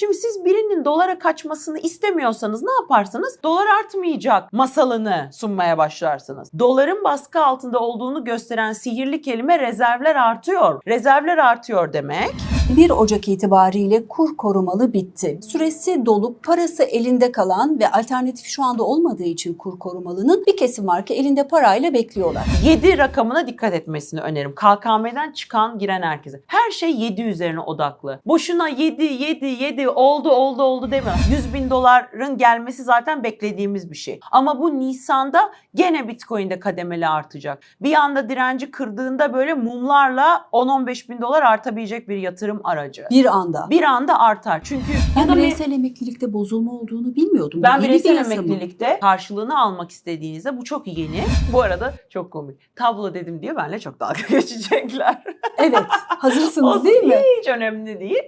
Şimdi siz birinin dolara kaçmasını istemiyorsanız ne yaparsınız? Dolar artmayacak masalını sunmaya başlarsınız. Doların baskı altında olduğunu gösteren sihirli kelime rezervler artıyor. Rezervler artıyor demek 1 Ocak itibariyle kur korumalı bitti. Süresi dolup parası elinde kalan ve alternatif şu anda olmadığı için kur korumalının bir kesim var ki elinde parayla bekliyorlar. 7 rakamına dikkat etmesini öneririm. KKM'den çıkan giren herkese. Her şey 7 üzerine odaklı. Boşuna 7, 7, 7 oldu oldu oldu deme. 100 bin doların gelmesi zaten beklediğimiz bir şey. Ama bu Nisan'da gene Bitcoin'de kademeli artacak. Bir anda direnci kırdığında böyle mumlarla 10-15 bin dolar artabilecek bir yatırım aracı. Bir anda. Bir anda artar. Çünkü Ben da bir- bireysel emeklilikte bozulma olduğunu bilmiyordum. ben bir bireysel emeklilikte karşılığını almak istediğinizde bu çok yeni. Bu arada çok komik. Tablo dedim diye benimle çok dalga geçecekler. Evet. Hazırsınız değil mi? Hiç önemli değil.